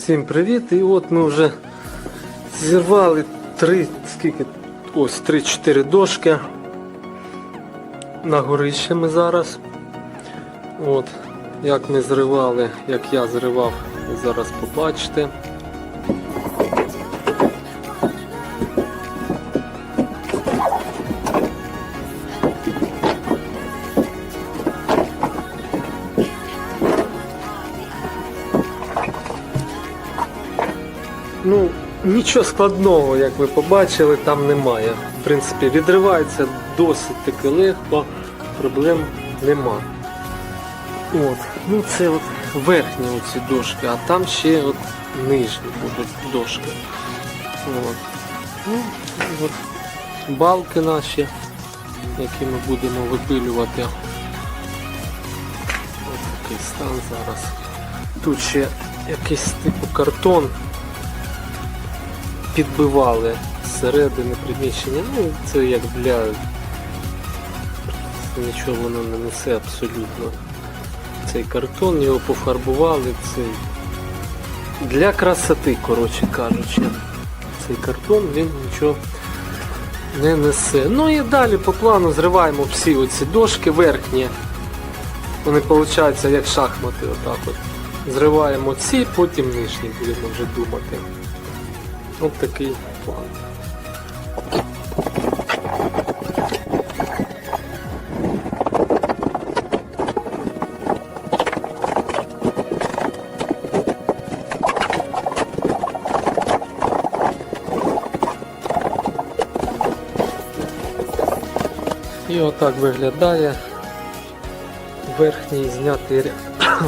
Всім привіт! І от ми вже зірвали три, скільки? Ось 3-4 дошки. На горище ми зараз. От, як ми зривали, як я зривав, зараз побачите. Ну, нічого складного, як ви побачили, там немає. В принципі, відривається досить таки легко, проблем нема. От, ну це от верхні оці дошки, а там ще от нижні будуть дошки. От. Ну, от балки наші, які ми будемо випилювати. Ось такий стан зараз. Тут ще якийсь типу картон підбивали зсередини приміщення. Ну, це як для нічого воно не несе абсолютно. Цей картон його пофарбували, цей для красоти, коротше кажучи. Цей картон він нічого не несе. Ну і далі по плану зриваємо всі оці дошки верхні. Вони виходять як шахмати, отак от. Зриваємо ці, потім нижні будемо вже думати. Ось такий план. І отак виглядає верхній знятий ряд.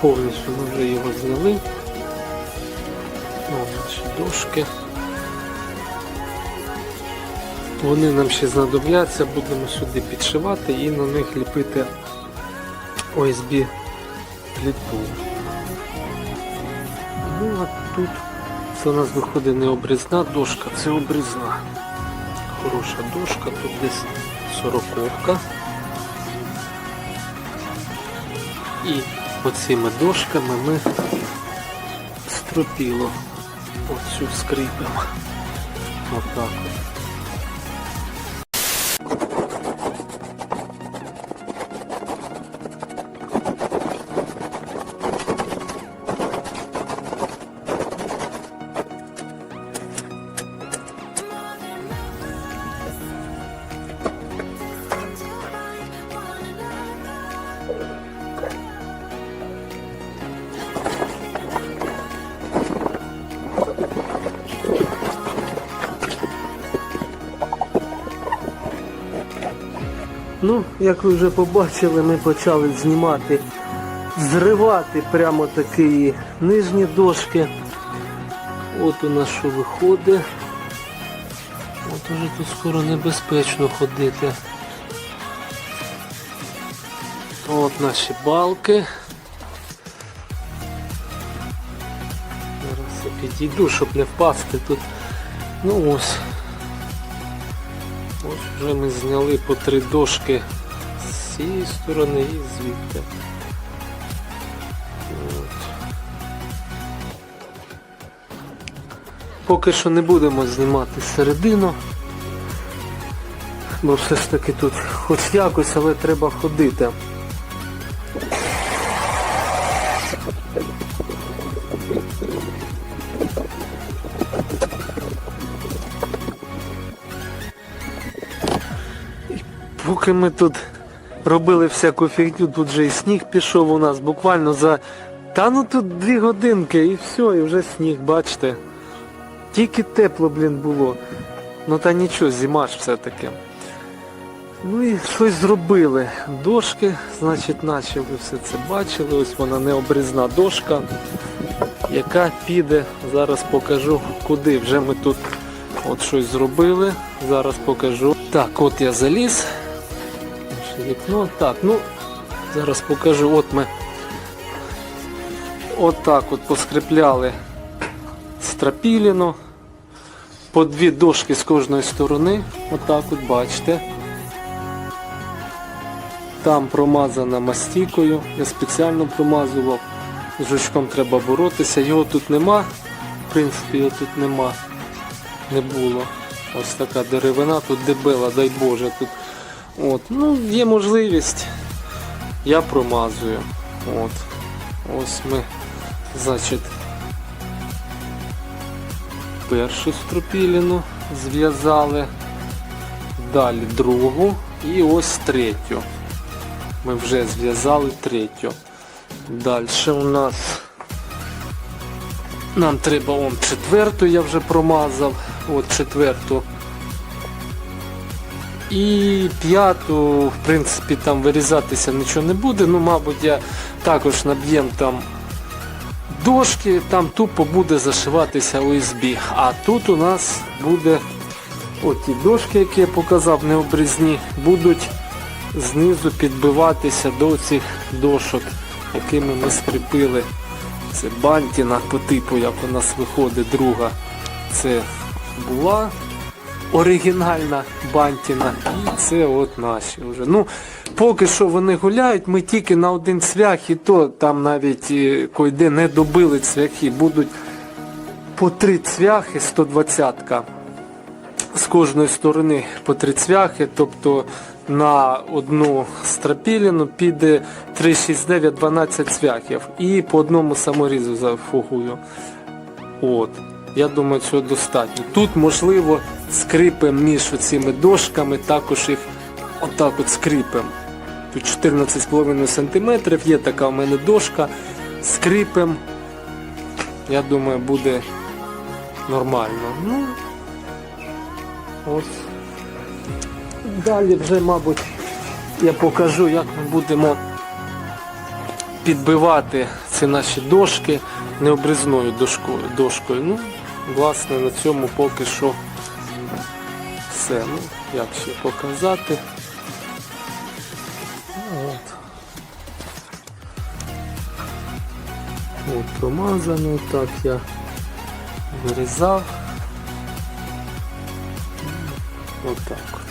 Повністю вже його зняли. Наші дошки. Вони нам ще знадобляться, будемо сюди підшивати і на них ліпити ОСБ пліту. Ну а тут це у нас виходить не обрізна дошка, це обрізна. Хороша дошка, тут десь сороковка. І оцими дошками ми стропіло оцю скріпимо. Отак от. Ну, як ви вже побачили, ми почали знімати, зривати прямо такі нижні дошки. От у нас що виходить. От уже тут скоро небезпечно ходити. От наші балки. Зараз я підійду, щоб не впасти тут. Ну ось. Ось вже ми зняли по три дошки з цієї сторони і звідти. Поки що не будемо знімати середину, бо все ж таки тут хоч якось, але треба ходити. Поки ми тут робили всяку фігню, тут же і сніг пішов у нас буквально за. Та ну тут дві годинки і все, і вже сніг, бачите. Тільки тепло, блін, було. Ну та нічого, зима ж все-таки. Ну і щось зробили. Дошки, значить, наче ви все це бачили. Ось вона необрізна дошка, яка піде. Зараз покажу куди. Вже ми тут от щось зробили. Зараз покажу. Так, от я заліз. Наше вікно. Так, ну зараз покажу. От ми отак от от поскріпляли стропіліну. По дві дошки з кожної сторони. Отак от бачите. Там промазана мастікою. Я спеціально промазував З жучком треба боротися. Його тут нема. В принципі, його тут нема. Не було. Ось така деревина, тут дебела, дай Боже. Тут. От. Ну, є можливість. Я промазую. От. Ось ми, значить, першу стропіліну зв'язали. Далі другу і ось третю. Ми вже зв'язали третю. Далі у нас нам треба он четверту, я вже промазав. От четверту. І п'яту, в принципі, там вирізатися нічого не буде. Ну, мабуть, я також наб'єм там дошки, там тупо буде зашиватися ОСБ. А тут у нас буде от ті дошки, які я показав, необрізні, будуть знизу підбиватися до цих дошок, якими ми скріпили. Це бантіна по типу, як у нас виходить друга. Це була оригінальна бантіна. І це от наші вже. Ну, поки що вони гуляють, ми тільки на один цвях, і то там навіть е, койде не добили цвяхи, будуть по три цвяхи 120-ка з кожної сторони по три цвяхи, тобто на одну страпіліну піде 369 12 цвяхів і по одному саморізу зафугую. От. Я думаю, цього достатньо. Тут, можливо, скрипем між цими дошками, також їх отак от скрипем. Тут 14,5 см, є така в мене дошка. Скрипем. Я думаю, буде нормально. Ну, Ось. Далі вже, мабуть, я покажу, як ми будемо підбивати ці наші дошки необризною дошкою. дошкою. Ну, власне, на цьому поки що все. Ну, як ще показати. Ну, От. От, промазано, так я вирізав. Отак.